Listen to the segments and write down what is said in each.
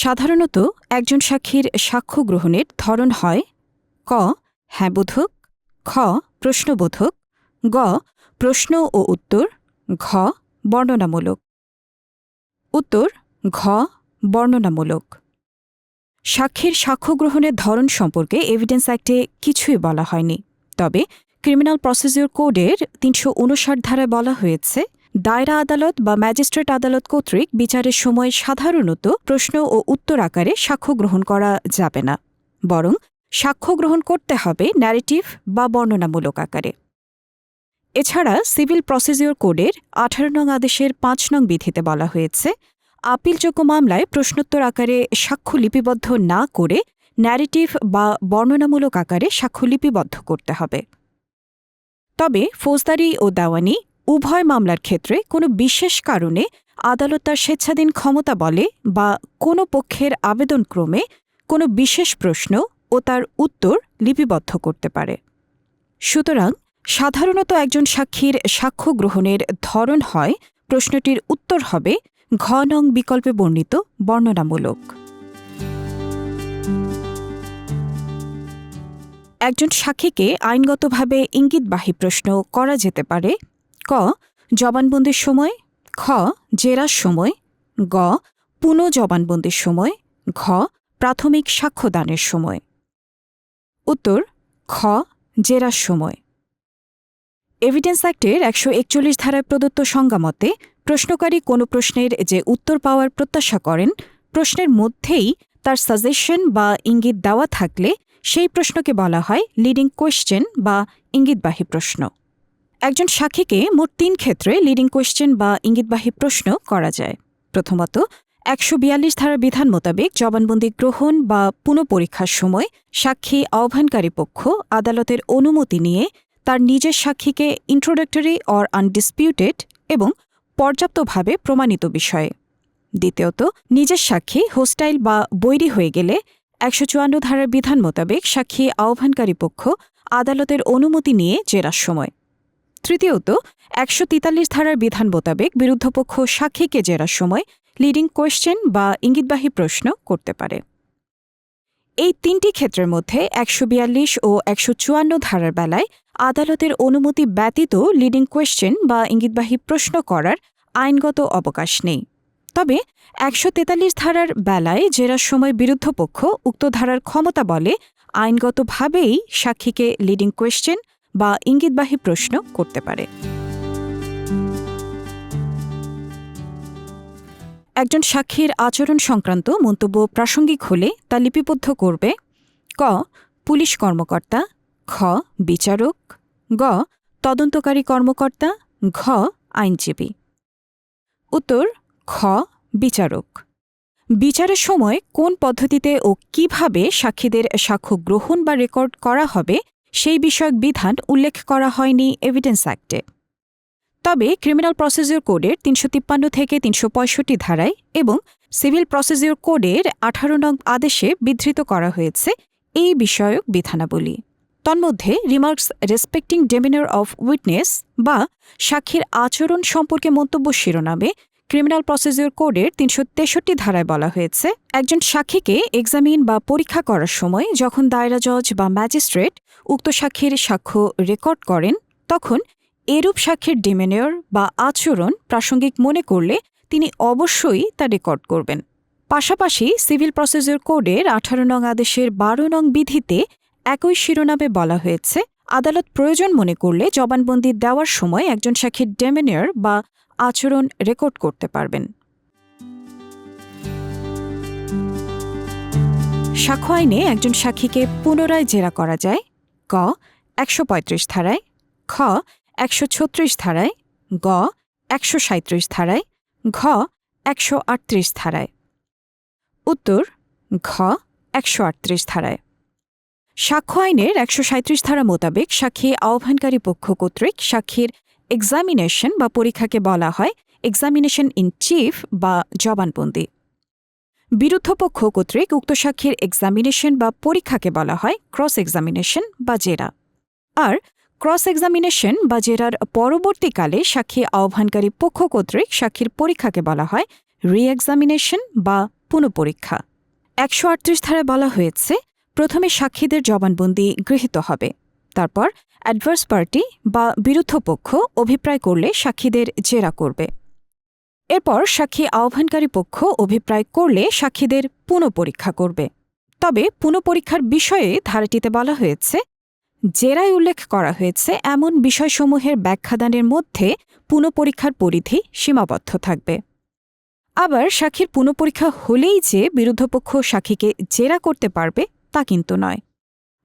সাধারণত একজন সাক্ষীর সাক্ষ্য গ্রহণের ধরন হয় ক হ্যাঁবোধক খ, প্রশ্নবোধক, গ, প্রশ্ন ও উত্তর, ঘ, বর্ণনামূলক। উত্তর, ঘ, বর্ণনামূলক। সাক্ষীর সাক্ষ্য গ্রহণের ধরন সম্পর্কে এভিডেন্স অ্যাক্টে কিছুই বলা হয়নি। তবে ক্রিমিনাল প্রসিডিওর কোডের তিনশো উনষাট ধারায় বলা হয়েছে দায়রা আদালত বা ম্যাজিস্ট্রেট আদালত কর্তৃক বিচারের সময় সাধারণত প্রশ্ন ও উত্তর আকারে সাক্ষ্য গ্রহণ করা যাবে না, বরং সাক্ষ্য গ্রহণ করতে হবে ন্যারেটিভ বা বর্ণনামূলক আকারে। এছাড়া সিভিল প্রসিজিওর কোডের আঠারো নং আদেশের পাঁচ নং বিধিতে বলা হয়েছে, আপিলযোগ্য মামলায় প্রশ্নোত্তর আকারে সাক্ষ্য লিপিবদ্ধ না করে ন্যারেটিভ বা বর্ণনামূলক আকারে সাক্ষ্য লিপিবদ্ধ করতে হবে। তবে ফৌজদারি ও দেওয়ানি উভয় মামলার ক্ষেত্রে কোনো বিশেষ কারণে আদালত তার স্বেচ্ছাধীন ক্ষমতা বলে বা কোনো পক্ষের আবেদনক্রমে কোনো বিশেষ প্রশ্ন ও তার উত্তর লিপিবদ্ধ করতে পারে। সুতরাং সাধারণত একজন সাক্ষীর সাক্ষ্য গ্রহণের ধরন হয়, প্রশ্নটির উত্তর হবে ঘ নং বিকল্পে বর্ণিত বর্ণনামূলক। একজন সাক্ষীকে আইনগতভাবে ইঙ্গিতবাহী প্রশ্ন করা যেতে পারে জবানবন্দির সময়, খ, জেরার সময়, গ পুনঃ জবানবন্দির সময়, ঘ, প্রাথমিক সাক্ষ্যদানের সময়। উত্তর, খ, জেরার সময়। এভিডেন্স অ্যাক্টের একশো একচল্লিশ ধারায় প্রদত্ত সংজ্ঞামতে প্রশ্নকারী কোনো প্রশ্নের যে উত্তর পাওয়ার প্রত্যাশা করেন, প্রশ্নের মধ্যেই তার সাজেশন বা ইঙ্গিত দেওয়া থাকলে সেই প্রশ্নকে বলা হয় লিডিং কোয়েশ্চেন বা ইঙ্গিতবাহী প্রশ্ন। একজন সাক্ষীকে মোট তিন ক্ষেত্রে লিডিং কোয়েশ্চেন বা ইঙ্গিতবাহী প্রশ্ন করা যায়। প্রথমত, একশো বিয়াল্লিশ ধারা বিধান মোতাবেক জবানবন্দি গ্রহণ বা পুনঃপরীক্ষার সময় সাক্ষী আহ্বানকারী পক্ষ আদালতের অনুমতি নিয়ে তার নিজের সাক্ষীকে ইন্ট্রোডাক্টরি অর আনডিসপিউটেড এবং পর্যাপ্তভাবে প্রমাণিত বিষয়ে। দ্বিতীয়ত, নিজের সাক্ষী হোস্টাইল বা বৈরি হয়ে গেলে একশো চুয়ান্ন ধারার বিধান মোতাবেক সাক্ষী আহ্বানকারী পক্ষ আদালতের অনুমতি নিয়ে জেরার সময়। তৃতীয়ত, একশো তেতাল্লিশ ধারার বিধান মোতাবেক বিরুদ্ধপক্ষ সাক্ষীকে জেরার সময় লিডিং কোয়েশ্চেন বা ইঙ্গিতবাহী প্রশ্ন করতে পারে। এই তিনটি ক্ষেত্রের মধ্যে একশো বিয়াল্লিশ ও একশো চুয়ান্ন ধারার বেলায় আদালতের অনুমতি ব্যতীত লিডিং কোয়েশ্চেন বা ইঙ্গিতবাহী প্রশ্ন করার আইনগত অবকাশ নেই। তবে একশো তেতাল্লিশ ধারার বেলায় জেরার সময় বিরুদ্ধপক্ষ উক্ত ধারার ক্ষমতা বলে আইনগতভাবেই সাক্ষীকে লিডিং কোয়েশ্চেন বা ইঙ্গিতবাহী প্রশ্ন করতে পারে। একজন সাক্ষীর আচরণ সংক্রান্ত মন্তব্য প্রাসঙ্গিক হলে তা লিপিবদ্ধ করবে। ক, পুলিশ কর্মকর্তা। খ, বিচারক। গ, তদন্তকারী কর্মকর্তা। ঘ, আইনজীবী। উত্তর, খ, বিচারক। বিচারের সময় কোন পদ্ধতিতে ও কীভাবে সাক্ষীদের সাক্ষ্য গ্রহণ বা রেকর্ড করা হবে সেই বিষয়ক বিধান উল্লেখ করা হয়নি এভিডেন্স অ্যাক্টে তবে ক্রিমিনাল প্রসিডিওর কোডের তিনশো তিপ্পান্ন থেকে তিনশো পঁয়ষট্টি ধারায় এবং সিভিল প্রসিডিওর কোডের আঠারো নং আদেশে বিধৃত করা হয়েছে এই বিষয়ক বিধানাবলী। তন্মধ্যে remarks respecting demeanour of witness বা সাক্ষীর আচরণ সম্পর্কে মন্তব্য শিরোনামে ক্রিমিনাল প্রসিডিওর কোডের তিনশো তেষট্টি ধারায় বলা হয়েছে, একজন সাক্ষীকে এক্সামিন বা পরীক্ষা করার সময় যখন দায়রা জজ বা ম্যাজিস্ট্রেট উক্ত সাক্ষীর সাক্ষ্য রেকর্ড করেন, তখন এরূপ সাক্ষীর ডিমেনিয়র বা আচরণ প্রাসঙ্গিক মনে করলে তিনি অবশ্যই তা রেকর্ড করবেন। পাশাপাশি সিভিল প্রসিডিওর কোডের আঠারো নং আদেশের বারো নং বিধিতে একই শিরোনামে বলা হয়েছে, আদালত প্রয়োজন মনে করলে জবানবন্দি দেওয়ার সময় একজন সাক্ষীর ডেমেনিয়র বা আচরণ রেকর্ড করতে পারবেন। সাক্ষ্য আইনে একজন সাক্ষীকে পুনরায় জেরা করা যায়। ক একশো পঁয়ত্রিশ ধারায়। খ, একশো ছত্রিশ ধারায়। গ, একশো সাঁত্রিশ ধারায়। ঘ, একশো আটত্রিশ ধারায়। উত্তর, ঘ, একশো আটত্রিশ ধারায়। সাক্ষ্য আইনের একশো সাঁত্রিশ ধারা মোতাবেক সাক্ষী আহ্বানকারী পক্ষ কর্তৃক সাক্ষীর এক্সামিনেশন বা পরীক্ষাকে বলা হয় এক্সামিনেশন ইন চিফ বা জবানবন্দি। বিরুদ্ধপক্ষ কর্তৃক উক্ত সাক্ষীর এক্সামিনেশন বা পরীক্ষাকে বলা হয় ক্রস এক্সামিনেশন বা জেরা। আর ক্রস এক্সামিনেশন বা জেরার পরবর্তীকালে সাক্ষী আহ্বানকারী পক্ষ কর্তৃক সাক্ষীর পরীক্ষাকে বলা হয় রি এক্সামিনেশন বা পুনঃপরীক্ষা। একশো আটত্রিশ ধারায় বলা হয়েছে, প্রথমে সাক্ষীদের জবানবন্দি গৃহীত হবে। তারপর অ্যাডভার্স পার্টি বা বিরুদ্ধ পক্ষ অভিপ্রায় করলে সাক্ষীদের জেরা করবে। এরপর সাক্ষী আহ্বানকারী পক্ষ অভিপ্রায় করলে সাক্ষীদের পুনঃপরীক্ষা করবে। তবে পুনঃপরীক্ষার বিষয়ে ধারাটিতে বলা হয়েছে, জেরায় উল্লেখ করা হয়েছে, এমন বিষয়সমূহের ব্যাখ্যাদানের মধ্যে পুনঃপরীক্ষার পরিধি সীমাবদ্ধ থাকবে। আবার সাক্ষীর পুনঃপরীক্ষা হলেই যে বিরুদ্ধপক্ষ সাক্ষীকে জেরা করতে পারবে তা কিন্তু নয়।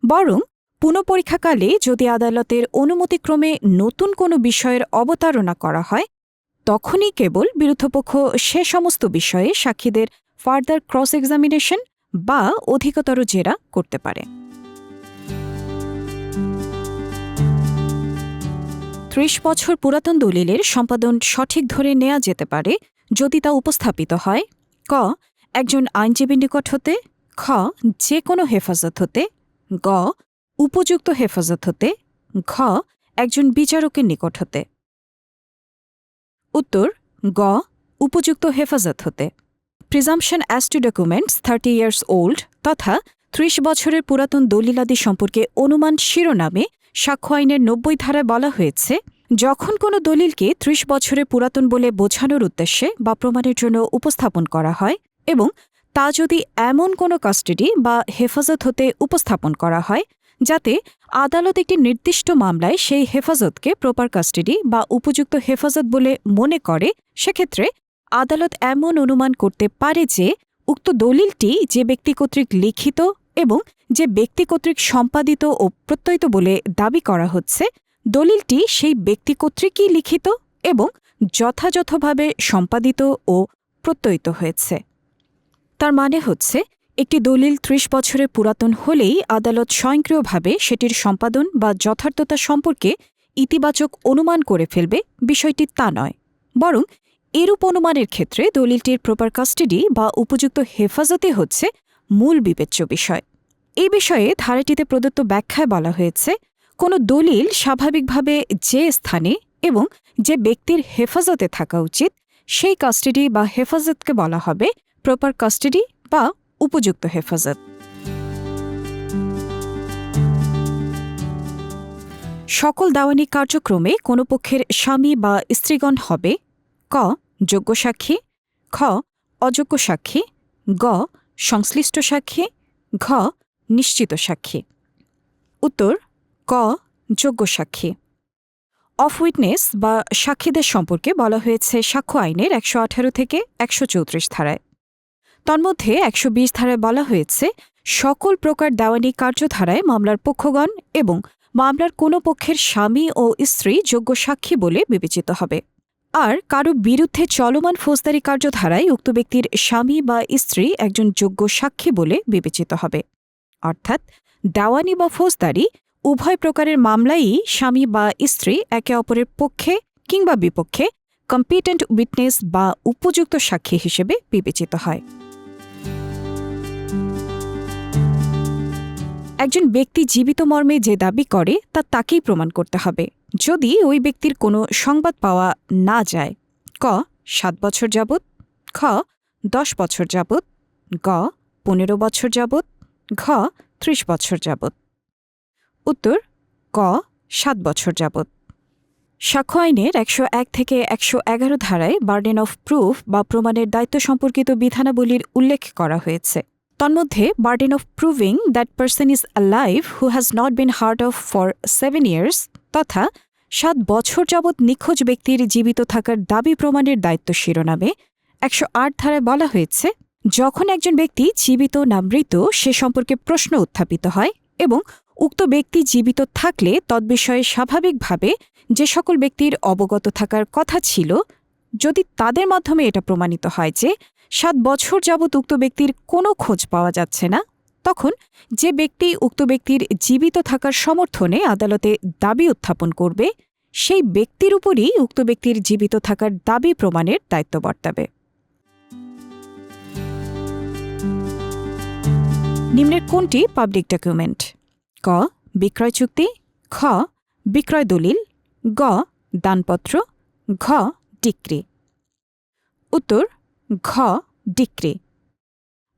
বরং পুনঃপরীক্ষাকালে যদি আদালতের অনুমতিক্রমে নতুন কোনো বিষয়ের অবতারণা করা হয়, তখনই কেবল বিরুদ্ধপক্ষ সে সমস্ত বিষয়ে সাক্ষীদের ফার্দার ক্রস এক্সামিনেশন বা অধিকতর জেরা করতে পারে। ত্রিশ বছর পুরাতন দলিলের সম্পাদন সঠিক ধরে নেওয়া যেতে পারে যদি তা উপস্থাপিত হয়। ক, একজন আইনজীবীর নিকট হতে। খ, যে কোনো হেফাজত হতে। গ উপযুক্ত হেফাজত হতে, ঘ, একজন বিচারকের নিকট হতে। উত্তর, গ, উপযুক্ত হেফাজত হতে। Presumption as to documents thirty years old তথা ত্রিশ বছরের পুরাতন দলিলাদি সম্পর্কে অনুমান শিরোনামে সাক্ষ্য আইনের নব্বই ধারায় বলা হয়েছে, যখন কোনো দলিলকে ত্রিশ বছরের পুরাতন বলে বোঝানোর উদ্দেশ্যে বা প্রমাণের জন্য উপস্থাপন করা হয় এবং তা যদি এমন কোনো কাস্টাডি বা হেফাজত হতে উপস্থাপন করা হয় যাতে আদালত একটি নির্দিষ্ট মামলায় সেই হেফাজতকে প্রপার কাস্টাডি বা উপযুক্ত হেফাজত বলে মনে করে, সেক্ষেত্রে আদালত এমন অনুমান করতে পারে যে উক্ত দলিলটি যে ব্যক্তি কর্তৃক লিখিত এবং যে ব্যক্তি কর্তৃক সম্পাদিত ও প্রত্যয়িত বলে দাবি করা হচ্ছে, দলিলটি সেই ব্যক্তি কর্তৃকই লিখিত এবং যথাযথভাবে সম্পাদিত ও প্রত্যয়িত হয়েছে। তার মানে হচ্ছে একটি দলিল ত্রিশ বছরের পুরাতন হলেই আদালত স্বয়ংক্রিয়ভাবে সেটির সম্পাদন বা যথার্থতা সম্পর্কে ইতিবাচক অনুমান করে ফেলবে, বিষয়টি তা নয়। বরং এরূপ অনুমানের ক্ষেত্রে দলিলটির প্রপার কাস্টাডি বা উপযুক্ত হেফাজতে হচ্ছে মূল বিবেচ্য বিষয়। এই বিষয়ে ধারাটিতে প্রদত্ত ব্যাখ্যায় বলা হয়েছে, কোনো দলিল স্বাভাবিকভাবে যে স্থানে এবং যে ব্যক্তির হেফাজতে থাকা উচিত, সেই কাস্টাডি বা হেফাজতকে বলা হবে প্রপার কাস্টাডি বা উপযুক্ত হেফাজত। সকল দাওয়ানি কার্যক্রমে কোনো পক্ষের স্বামী বা স্ত্রীগণ হবে। ক, যোগ্য সাক্ষী। খ, অযোগ্য সাক্ষী। গ, সংশ্লিষ্ট সাক্ষী। ঘ, নিশ্চিত সাক্ষী। উত্তর, ক, যোগ্য সাক্ষী। অফ উইটনেস বা সাক্ষীদের সম্পর্কে বলা হয়েছে সাক্ষ্য আইনের একশো আঠারো থেকে একশো চৌত্রিশ ধারায়। তন্মধ্যে একশো বিশ ধারায় বলা হয়েছে, সকল প্রকার দেওয়ানি কার্যধারায় মামলার পক্ষগণ এবং মামলার কোনো পক্ষের স্বামী ও স্ত্রী যোগ্য সাক্ষী বলে বিবেচিত হবে। আর কারও বিরুদ্ধে চলমান ফৌজদারি কার্যধারায় উক্ত ব্যক্তির স্বামী বা স্ত্রী একজন যোগ্য সাক্ষী বলে বিবেচিত হবে। অর্থাৎ দেওয়ানি বা ফৌজদারি উভয় প্রকারের মামলাই স্বামী বা স্ত্রী একে অপরের পক্ষে কিংবা বিপক্ষে কম্পিটেন্ট উইটনেস বা উপযুক্ত সাক্ষী হিসেবে বিবেচিত হয়। একজন ব্যক্তি জীবিত মর্মে যে দাবি করে, তা তাকেই প্রমাণ করতে হবে। যদি ওই ব্যক্তির কোনো সংবাদ পাওয়া না যায়, ক, সাত বছর যাবৎ, খ, দশ বছর যাবৎ, গ, পনেরো বছর যাবৎ, ঘ, ত্রিশ বছর যাবৎ। উত্তর, ক, সাত বছর যাবৎ। সাক্ষ্য আইনের একশো এক থেকে একশো এগারো ধারায় বার্ডেন অফ প্রুফ বা প্রমাণের দায়িত্ব সম্পর্কিত বিধানাবলীর উল্লেখ করা হয়েছে। তন্মধ্যে burden of proving that person is alive who has not been heard of for seven years তথা সাত বছর যাবৎ নিখোঁজ ব্যক্তির জীবিত থাকার দাবি প্রমাণের দায়িত্ব শিরোনামে একশো আট ধারায় বলা হয়েছে, যখন একজন ব্যক্তি জীবিত না মৃত, সে সম্পর্কে প্রশ্ন উত্থাপিত হয় এবং উক্ত ব্যক্তি জীবিত থাকলে তদ্বিষয়ে স্বাভাবিকভাবে যে সকল ব্যক্তির অবগত থাকার কথা ছিল, যদি তাদের মাধ্যমে এটা প্রমাণিত হয় যে সাত বছর যাবৎ উক্ত ব্যক্তির কোনো খোঁজ পাওয়া যাচ্ছে না। তখন যে ব্যক্তি উক্ত ব্যক্তির জীবিত থাকার সমর্থনে আদালতে দাবি উত্থাপন করবে, সেই ব্যক্তির উপরই উক্ত ব্যক্তির জীবিত থাকার দাবি প্রমাণের দায়িত্ব বর্তাবে। নিম্নের কোনটি? Public document. ক, বিক্রয় চুক্তি। খ, বিক্রয় দলিল। গ, দানপত্র। ঘ, ডিক্রি। উত্তর ঘ, ডিক্রি।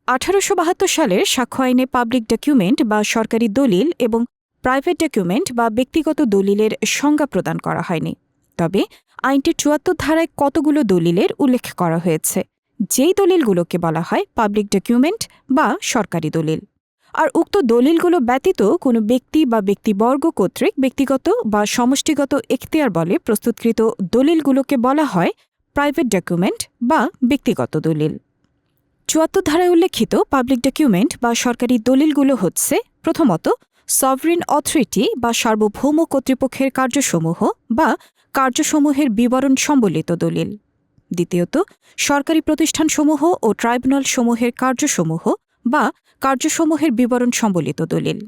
আঠারোশো বাহাত্তর সালের সাক্ষ্য আইনে পাবলিক ডকুমেন্ট বা সরকারি দলিল এবং প্রাইভেট ডকুমেন্ট বা ব্যক্তিগত দলিলের সংজ্ঞা প্রদান করা হয়নি। তবে আইনটির চুয়াত্তর ধারায় কতগুলো দলিলের উল্লেখ করা হয়েছে, যেই দলিলগুলোকে বলা হয় পাবলিক ডকুমেন্ট বা সরকারি দলিল। আর উক্ত দলিলগুলো ব্যতীত কোনো ব্যক্তি বা ব্যক্তিবর্গ কর্তৃক ব্যক্তিগত বা সমষ্টিগত এখতিয়ার বলে প্রস্তুতকৃত দলিলগুলোকে বলা হয় প্রাইভেট ডকুমেন্ট বা ব্যক্তিগত দলিল। চুয়াত্তর ধারায় উল্লেখিত পাবলিক ডকুমেন্ট বা সরকারি দলিলগুলো হচ্ছে, প্রথমত, সভরিন অথরিটি বা সার্বভৌম কর্তৃপক্ষের কার্যসমূহ বা কার্যসমূহের বিবরণ সম্বলিত দলিল। দ্বিতীয়ত, সরকারি প্রতিষ্ঠানসমূহ ও ট্রাইব্যুনালসমূহের কার্যসমূহ বা কার্যসমূহের বিবরণ সম্বলিত দলিল।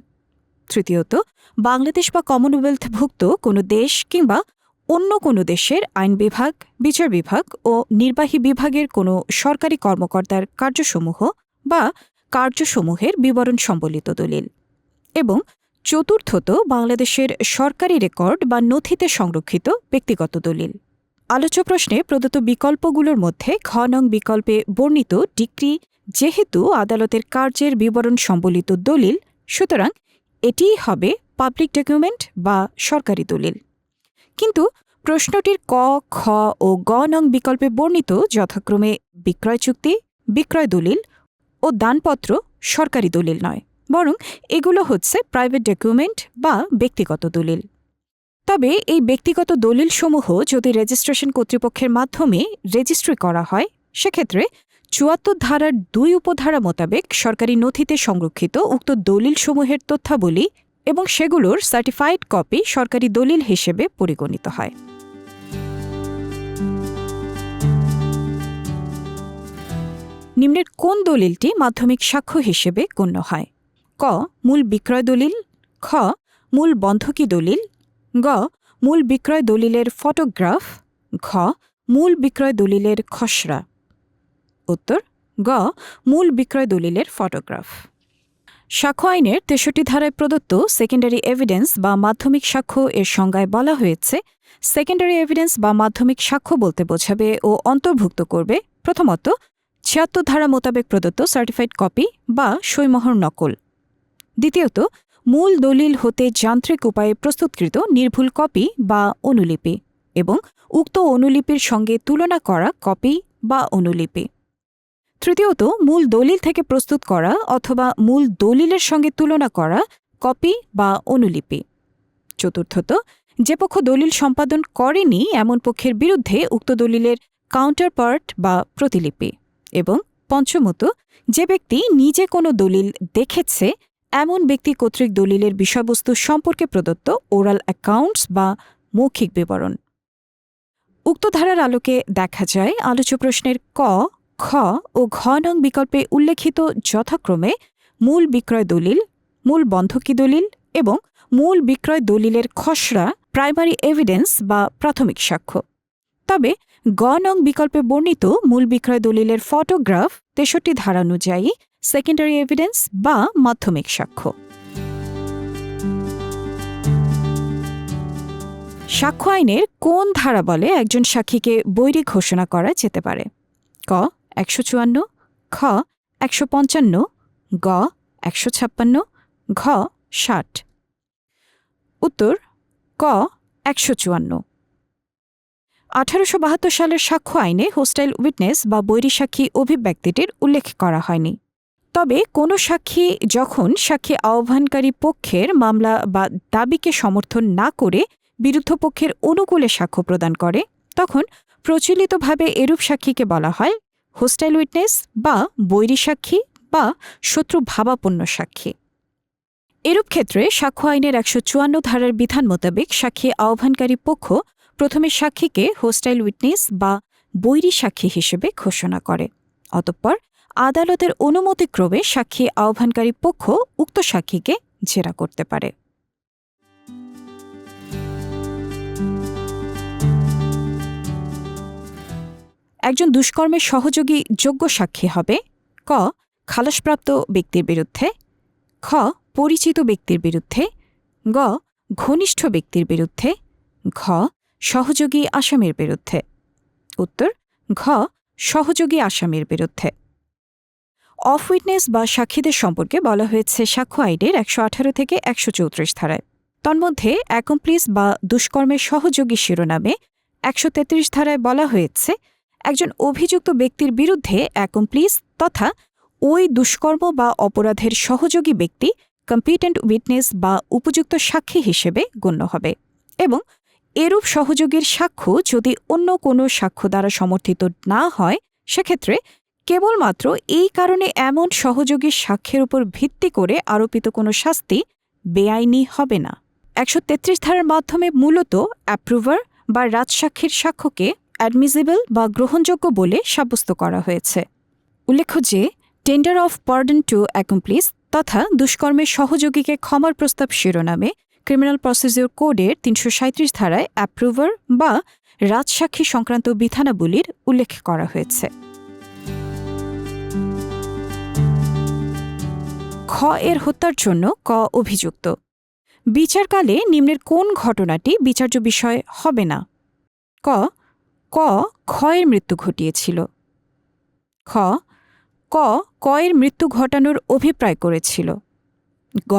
তৃতীয়ত, বাংলাদেশ বা কমনওয়েলথভুক্ত কোনো দেশ কিংবা অন্য কোনো দেশের আইন বিভাগ, বিচার বিভাগ ও নির্বাহী বিভাগের কোনো সরকারি কর্মকর্তার কার্যসমূহ বা কার্যসমূহের বিবরণ সম্বলিত দলিল। এবং চতুর্থত বাংলাদেশের সরকারি রেকর্ড বা নথিতে সংরক্ষিত ব্যক্তিগত দলিল। আলোচ্য প্রশ্নে প্রদত্ত বিকল্পগুলোর মধ্যে খ নং বিকল্পে বর্ণিত ডিক্রি যেহেতু আদালতের কার্যের বিবরণ সম্বলিত দলিল, সুতরাং এটিই হবে পাবলিক ডকুমেন্ট বা সরকারি দলিল। কিন্তু প্রশ্নটির ক, খ ও গ নং বিকল্পে বর্ণিত যথাক্রমে বিক্রয় চুক্তি, বিক্রয় দলিল ও দানপত্র সরকারি দলিল নয়, বরং এগুলো হচ্ছে প্রাইভেট ডকুমেন্ট বা ব্যক্তিগত দলিল। তবে এই ব্যক্তিগত দলিলসমূহ যদি রেজিস্ট্রেশন কর্তৃপক্ষের মাধ্যমে রেজিস্ট্রি করা হয়, সেক্ষেত্রে চুয়াত্তর ধারার দুই উপধারা মোতাবেক সরকারি নথিতে সংরক্ষিত উক্ত দলিলসমূহের তথ্যাবলী এবং সেগুলোর সার্টিফাইড কপি সরকারি দলিল হিসেবে পরিগণিত হয়। নিম্নের কোন দলিলটি মাধ্যমিক সাক্ষ্য হিসেবে গণ্য হয়? ক, মূল বিক্রয় দলিল, খ, মূল বন্ধকি দলিল, গ, মূল বিক্রয় দলিলের ফটোগ্রাফ, ঘ, মূল বিক্রয় দলিলের খসড়া। উত্তর, গ, মূল বিক্রয় দলিলের ফটোগ্রাফ। সাক্ষ্য আইনের তেষট্টি ধারায় প্রদত্ত সেকেন্ডারি এভিডেন্স বা মাধ্যমিক সাক্ষ্য এর সংজ্ঞায় বলা হয়েছে সেকেন্ডারি এভিডেন্স বা মাধ্যমিক সাক্ষ্য বলতে বোঝাবে ও অন্তর্ভুক্ত করবে প্রথমত ছিয়াত্তর ধারা মোতাবেক প্রদত্ত সার্টিফাইড কপি বা সৈমোহর নকল। দ্বিতীয়ত, মূল দলিল হতে যান্ত্রিক উপায়ে প্রস্তুতকৃত নির্ভুল কপি বা অনুলিপি এবং উক্ত অনুলিপির সঙ্গে তুলনা করা কপি বা অনুলিপি। তৃতীয়ত, মূল দলিল থেকে প্রস্তুত করা অথবা মূল দলিলের সঙ্গে তুলনা করা কপি বা অনুলিপি। চতুর্থত, যে পক্ষ দলিল সম্পাদন করেনি, এমন পক্ষের বিরুদ্ধে উক্ত দলিলের কাউন্টারপার্ট বা প্রতিলিপি। এবং পঞ্চমত, যে ব্যক্তি নিজে কোনো দলিল দেখেছে, এমন ব্যক্তি কর্তৃক দলিলের বিষয়বস্তু সম্পর্কে প্রদত্ত ওরাল অ্যাকাউন্টস বা মৌখিক বিবরণ। উক্ত ধারার আলোকে দেখা যায়, আলোচ্য প্রশ্নের ক খ ও ঘ নং বিকল্পে উল্লেখিত যথাক্রমে মূল বিক্রয় দলিল, মূল বন্ধকি দলিল এবং মূল বিক্রয় দলিলের খসড়া প্রাইমারি এভিডেন্স বা প্রাথমিক সাক্ষ্য। তবে গ নং বিকল্পে বর্ণিত মূল বিক্রয় দলিলের ফটোগ্রাফ তেষট্টি ধারা অনুযায়ী সেকেন্ডারি এভিডেন্স বা মাধ্যমিক সাক্ষ্য। সাক্ষ্য আইনের কোন ধারা বলে একজন সাক্ষীকে বৈরী ঘোষণা করা যেতে পারে? ক একশো চুয়ান্ন, খ একশো পঞ্চান্ন, গ একশো ছাপ্পান্ন, ঘ ষাট। উত্তর, ক একশো চুয়ান্ন। আঠারোশো বাহাত্তর সালের সাক্ষ্য আইনে হোস্টাইল উইটনেস বা বৈরী সাক্ষী অভিব্যক্তিটির উল্লেখ করা হয়নি। তবে কোনো সাক্ষী যখন সাক্ষী আহ্বানকারী পক্ষের মামলা বা দাবিকে সমর্থন না করে বিরুদ্ধ পক্ষের অনুকূলে সাক্ষ্য প্রদান করে, তখন প্রচলিতভাবে এরূপ সাক্ষীকে বলা হয় হোস্টাইল উইটনেস বা বৈরী সাক্ষী বা শত্রু ভাবাপন্ন সাক্ষী। এরূপ ক্ষেত্রে সাক্ষ্য আইনের একশো চুয়ান্ন ধারার বিধান মোতাবেক সাক্ষী আহ্বানকারী পক্ষ প্রথমে সাক্ষীকে হোস্টাইল উইটনেস বা বৈরী সাক্ষী হিসেবে ঘোষণা করে। অতঃপর আদালতের অনুমতিক্রমে সাক্ষী আহ্বানকারী পক্ষ উক্ত সাক্ষীকে জেরা করতে পারে। একজন দুষ্কর্মের সহযোগী যোগ্য সাক্ষী হবে। ক, খালাসপ্রাপ্ত ব্যক্তির বিরুদ্ধে। খ, পরিচিত ব্যক্তির বিরুদ্ধে। গ, ঘনিষ্ঠ ব্যক্তির বিরুদ্ধে। ঘ, সহযোগী আসামির বিরুদ্ধে। উত্তর, ঘ, সহযোগী আসামির বিরুদ্ধে। অফ উইটনেস বা সাক্ষীদের সম্পর্কে বলা হয়েছে সাক্ষ্য আইনের একশো আঠারো থেকে একশো চৌত্রিশ ধারায়। তন্মধ্যে অ্যাকমপ্লিস বা দুষ্কর্মের সহযোগী শিরোনামে একশো তেত্রিশ ধারায় বলা হয়েছে একজন অভিযুক্ত ব্যক্তির বিরুদ্ধে অ্যাকমপ্লিস তথা ওই দুষ্কর্ম বা অপরাধের সহযোগী ব্যক্তি কম্পিটেন্ট উইটনেস বা উপযুক্ত সাক্ষী হিসেবে গণ্য হবে এবং এরূপ সহযোগীর সাক্ষ্য যদি অন্য কোনো সাক্ষ্য দ্বারা সমর্থিত না হয়, সেক্ষেত্রে কেবলমাত্র এই কারণে এমন সহযোগীর সাক্ষ্যের উপর ভিত্তি করে আরোপিত কোনো শাস্তি বেআইনি হবে না। একশো তেত্রিশ ধারার মাধ্যমে মূলত অ্যাপ্রুভার বা রাজসাক্ষীর সাক্ষ্যকে অ্যাডমিজিবল বা গ্রহণযোগ্য বলে সাব্যস্ত করা হয়েছে। উল্লেখ্য যে, tender of pardon to accomplice তথা দুষ্কর্মের সহযোগীকে ক্ষমার প্রস্তাব শিরোনামে ক্রিমিনাল প্রসিডিউর কোডের তিনশো ধারায় অ্যাপ্রুভার বা রাজসাক্ষী সংক্রান্ত বিধানাবলীর উল্লেখ করা হয়েছে। খ এর হত্যার জন্য ক অভিযুক্ত। বিচারকালে নিম্নের কোন ঘটনাটি বিচার্য বিষয় হবে না? ক ক ক্ষয়ের মৃত্যু ঘটিয়েছিল। খ ক কয়ের মৃত্যু ঘটানোর অভিপ্রায় করেছিল। গ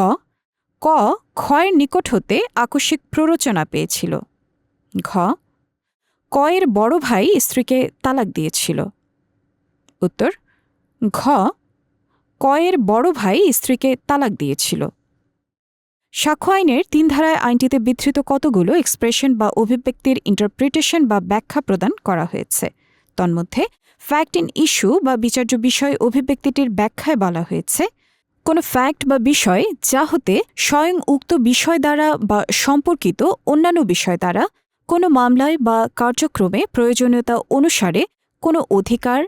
ক ক্ষয়ের নিকট হতে আকস্মিক প্ররোচনা পেয়েছিল। ঘ কয়ের বড় ভাই স্ত্রীকে তালাক দিয়েছিল। উত্তর, ঘ কয়ের বড় ভাই স্ত্রীকে তালাক দিয়েছিল। সাক্ষ্য আইনের তিন ধারায় আইনটিতে বিধৃত কতগুলো এক্সপ্রেশন বা অভিব্যক্তির ইন্টারপ্রিটেশন বা ব্যাখ্যা প্রদান করা হয়েছে। তন্মধ্যে ফ্যাক্ট ইন ইস্যু বা বিচার্য বিষয় অভিব্যক্তিটির ব্যাখ্যায় বলা হয়েছে। কোনো ফ্যাক্ট বা বিষয় যা হতে স্বয়ং উক্ত বিষয় দ্বারা বা সম্পর্কিত অন্যান্য বিষয় দ্বারা কোনো মামলায় বা কার্যক্রমে প্রয়োজনীয়তা অনুসারে কোনো অধিকার,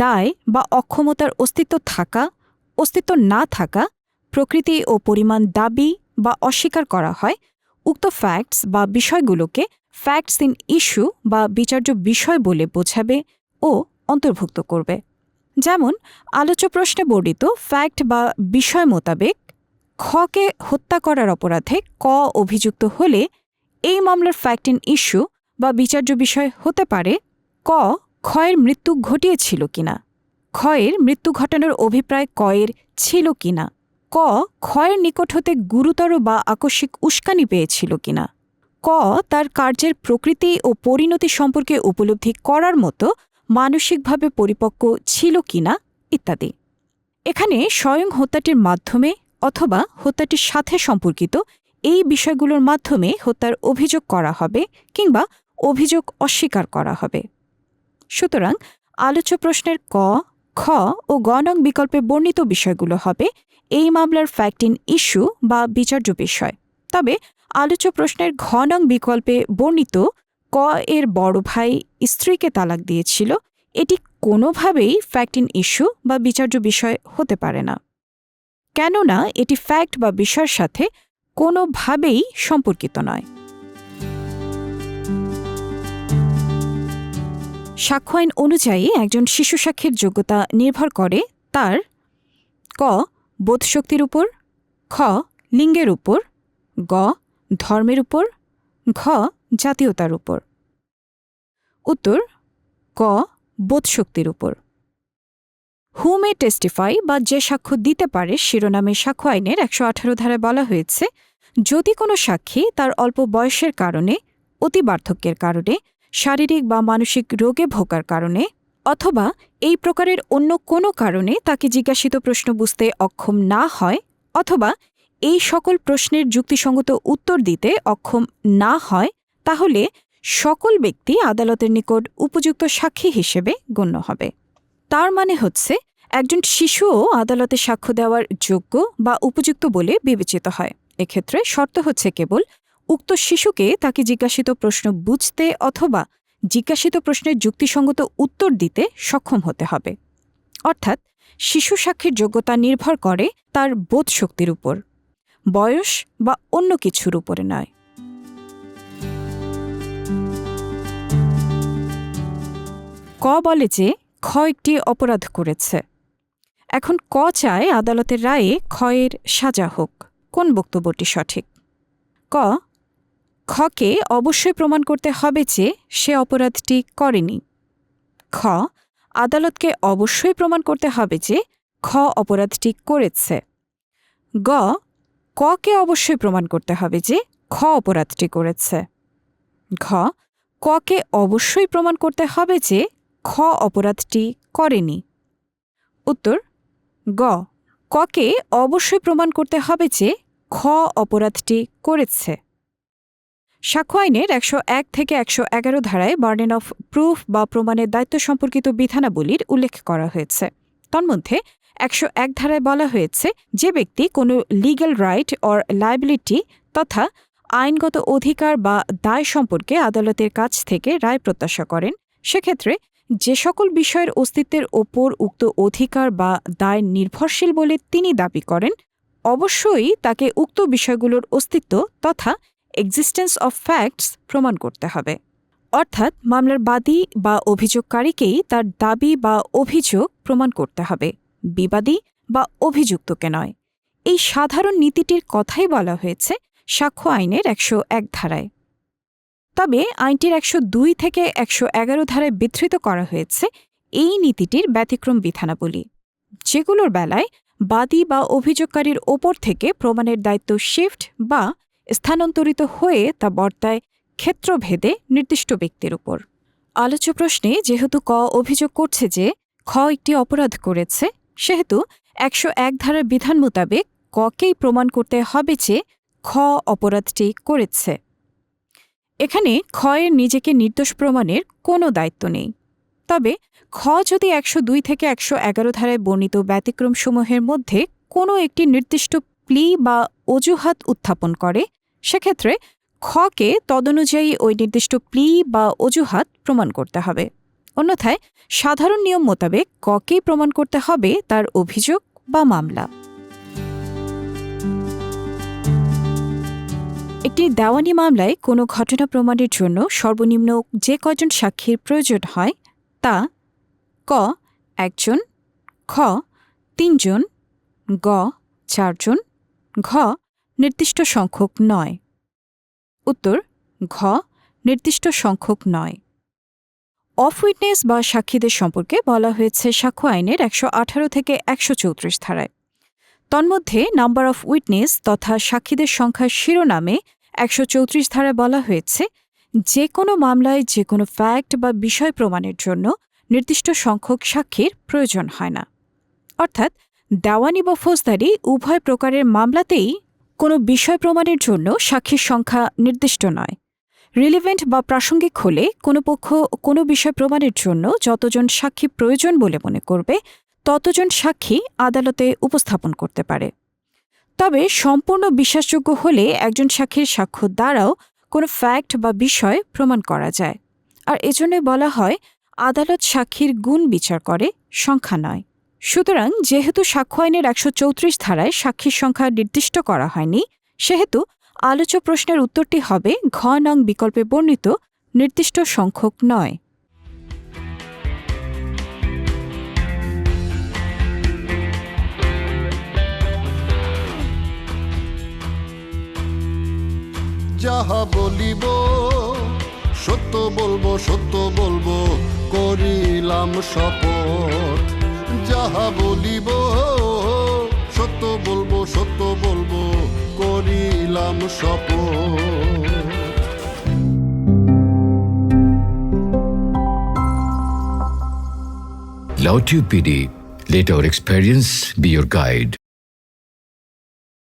দায় বা অক্ষমতার অস্তিত্ব থাকা, অস্তিত্ব না থাকা, প্রকৃতি ও পরিমাণ দাবি বা অস্বীকার করা হয়, উক্ত ফ্যাক্টস বা বিষয়গুলোকে ফ্যাক্টস ইন ইস্যু বা বিচার্য বিষয় বলে বোঝাবে ও অন্তর্ভুক্ত করবে। যেমন, আলোচ্য প্রশ্নে বর্ণিত ফ্যাক্ট বা বিষয় মোতাবেক খকে হত্যা করার অপরাধে ক অভিযুক্ত হলে এই মামলার ফ্যাক্ট ইন ইস্যু বা বিচার্য বিষয় হতে পারে ক, ক্ষয়ের মৃত্যু ঘটিয়েছিল কিনা, ক্ষয়ের মৃত্যু ঘটানোর অভিপ্রায় কয়ের ছিল কিনা। ক ক্ষয়ের নিকট হতে গুরুতর বা আকস্মিক উস্কানি পেয়েছিল কিনা? ক তার কার্যের প্রকৃতি ও পরিণতি সম্পর্কে উপলব্ধি করার মতো মানসিকভাবে পরিপক্ক ছিল কিনা, ইত্যাদি। এখানে স্বয়ং হত্যাটির মাধ্যমে অথবা হত্যাটির সাথে সম্পর্কিত এই বিষয়গুলোর মাধ্যমে হত্যার অভিযোগ করা হবে কিংবা অভিযোগ অস্বীকার করা হবে। সুতরাং আলোচ্য প্রশ্নের ক খ ও গ নং বিকল্পে বর্ণিত বিষয়গুলো হবে এই মামলার ফ্যাক্ট ইন ইস্যু বা বিচার্য বিষয়। তবে আলোচ্য প্রশ্নের ঘ নং বিকল্পে বর্ণিত ক এর বড় ভাই স্ত্রীকে তালাক দিয়েছিল, এটি কোনোভাবেই ফ্যাক্ট ইন ইস্যু বা বিচার্য বিষয় হতে পারে না। কেননা এটি ফ্যাক্ট বা বিষয়ের সাথে কোনোভাবেই সম্পর্কিত নয়। সাক্ষ্য আইন অনুযায়ী একজন শিশু সাক্ষীর যোগ্যতা নির্ভর করে তার ক, বোধশক্তির উপর, খ, লিঙ্গের উপর, গ, ধর্মের উপর, ঘ, জাতীয়তার উপর। উত্তর, ক, বোধশক্তির উপর। হু মে টেস্টিফাই বা যে সাক্ষ্য দিতে পারে শিরোনামে সাক্ষ্য আইনের একশো আঠারো ধারায় বলা হয়েছে, যদি কোনো সাক্ষী তার অল্প বয়সের কারণে, অতি বার্ধক্যের কারণে শারীরিক বা মানসিক রোগে ভোগার কারণে অথবা এই প্রকারের অন্য কোনো কারণে তাকে জিজ্ঞাসিত প্রশ্ন বুঝতে অক্ষম না হয় অথবা এই সকল প্রশ্নের যুক্তিসঙ্গত উত্তর দিতে অক্ষম না হয়, তাহলে সকল ব্যক্তি আদালতের নিকট উপযুক্ত সাক্ষী হিসেবে গণ্য হবে। তার মানে হচ্ছে, একজন শিশুও আদালতে সাক্ষ্য দেওয়ার যোগ্য বা উপযুক্ত বলে বিবেচিত হয়। এক্ষেত্রে শর্ত হচ্ছে কেবল উক্ত শিশুকে তাকে জিজ্ঞাসিত প্রশ্ন বুঝতে অথবা জিজ্ঞাসিত প্রশ্নের যুক্তিসঙ্গত উত্তর দিতে সক্ষম হতে হবে। অর্থাৎ, শিশু সাক্ষীর যোগ্যতা নির্ভর করে তার বোধশক্তির উপর। বয়স বা অন্য কিছুর উপরে নয়। ক বলে যে, খ একটি অপরাধ করেছে। এখন ক চায় আদালতের রায়ে ক্ষয়ের সাজা হোক। কোন বক্তব্যটি সঠিক? ক খকে অবশ্যই প্রমাণ করতে হবে যে সে অপরাধটি করেনি। খ, আদালতকে অবশ্যই প্রমাণ করতে হবে যে খ অপরাধটি করেছে। গ ককে অবশ্যই প্রমাণ করতে হবে যে খ অপরাধটি করেছে। ঘ ককে অবশ্যই প্রমাণ করতে হবে যে খ অপরাধটি করেনি। উত্তর, গ ককে অবশ্যই প্রমাণ করতে হবে যে খ অপরাধটি করেছে। সাক্ষ্য আইনের একশো এক থেকে একশো এগারো ধারায় বার্ডেন অফ প্রুফ বা প্রমাণের দায়িত্ব সম্পর্কিত বিধানাবলীর উল্লেখ করা হয়েছে। তন্মধ্যে, একশো এক ধারায় বলা হয়েছে যে ব্যক্তি কোনো লিগ্যাল রাইট অর লাইবিলিটি তথা আইনগত অধিকার বা দায় সম্পর্কে আদালতের কাছ থেকে রায় প্রত্যাশা করেন, সেক্ষেত্রে যে সকল বিষয়ের অস্তিত্বের ওপর উক্ত অধিকার বা দায় নির্ভরশীল বলে তিনি দাবি করেন, অবশ্যই তাকে উক্ত বিষয়গুলোর অস্তিত্ব তথা এক্সিস্টেন্স অফ ফ্যাক্টস প্রমাণ করতে হবে। অর্থাৎ মামলার বাদী বা অভিযোগকারীকেই তার দাবি বা অভিযোগ প্রমাণ করতে হবে, বিবাদী বা অভিযুক্তকে নয়। এই সাধারণ নীতিটির কথাই বলা হয়েছে সাক্ষ্য আইনের একশো এক ধারায়। তবে আইনটির একশো দুই থেকে একশো এগারো ধারায় বিধৃত করা হয়েছে এই নীতিটির ব্যতিক্রম বিধানাবলী, যেগুলোর বেলায় বাদী বা অভিযোগকারীর ওপর থেকে প্রমাণের দায়িত্ব শিফট বা স্থানান্তরিত হয়ে তা বর্তায় ক্ষেত্রভেদে নির্দিষ্ট ব্যক্তির উপর। আলোচ্য প্রশ্নে যেহেতু ক অভিযোগ করছে যে খ একটি অপরাধ করেছে, সেহেতু একশো এক ধারার বিধান মোতাবেক ককেই প্রমাণ করতে হবে যে খ অপরাধটি করেছে। এখানে ক্ষয়ের নিজেকে নির্দোষ প্রমাণের কোনো দায়িত্ব নেই। তবে খ যদি একশো দুই থেকে একশো এগারো ধারায় বর্ণিত ব্যতিক্রমসমূহের মধ্যে কোনো একটি নির্দিষ্ট প্লি বা অজুহাত উত্থাপন করে, সেক্ষেত্রে খকে তদনুযায়ী ওই নির্দিষ্ট প্লি বা অজুহাত প্রমাণ করতে হবে। অন্যথায়, সাধারণ নিয়ম মোতাবেক ককেই প্রমাণ করতে হবে তার অভিযোগ বা মামলা। একটি দেওয়ানি মামলায় কোনো ঘটনা প্রমাণের জন্য সর্বনিম্ন যে কজন সাক্ষীর প্রয়োজন হয় তা ক, একজন, খ, তিনজন, গ, চারজন ঘ নির্দিষ্ট সংখ্যক নয়। উত্তর, ঘ নির্দিষ্ট সংখ্যক নয়। অফ উইটনেস বা সাক্ষীদের সম্পর্কে বলা হয়েছে সাক্ষ্য আইনের একশো আঠারো থেকে একশো চৌত্রিশ ধারায়। তন্মধ্যে নাম্বার অফ উইটনেস তথা সাক্ষীদের সংখ্যার শিরোনামে একশো চৌত্রিশ ধারায় বলা হয়েছে, যে কোনো মামলায় যে কোনো ফ্যাক্ট বা বিষয় প্রমাণের জন্য নির্দিষ্ট সংখ্যক সাক্ষীর প্রয়োজন হয় না। অর্থাৎ দেওয়ানি বা ফৌজদারি উভয় প্রকারের মামলাতেই কোনো বিষয় প্রমাণের জন্য সাক্ষীর সংখ্যা নির্দিষ্ট নয়। রিলিভেন্ট বা প্রাসঙ্গিক হলে কোনো পক্ষ কোনো বিষয় প্রমাণের জন্য যতজন সাক্ষী প্রয়োজন বলে মনে করবে, ততজন সাক্ষী আদালতে উপস্থাপন করতে পারে। তবে সম্পূর্ণ বিশ্বাসযোগ্য হলে একজন সাক্ষীর সাক্ষ্য দ্বারাও কোনো ফ্যাক্ট বা বিষয় প্রমাণ করা যায়। আর এজন্য বলা হয়, আদালত সাক্ষীর গুণ বিচার করে, সংখ্যা নয়। সুতরাং যেহেতু সাক্ষ্য আইনের একশো চৌত্রিশ ধারায় সাক্ষীর সংখ্যা নির্দিষ্ট করা হয়নি, সেহেতু আলোচ্য প্রশ্নের উত্তরটি হবে ঘ নং বিকল্পে বর্ণিত নির্দিষ্ট সংখ্যক নয়। যাহা বলিব, সত্য বলব সত্য বলব, করিলাম শপথ। যাহা বলিব সত্য বলব সত্য বলব করিলাম শপথ Lautube PD, let our experience be your guide.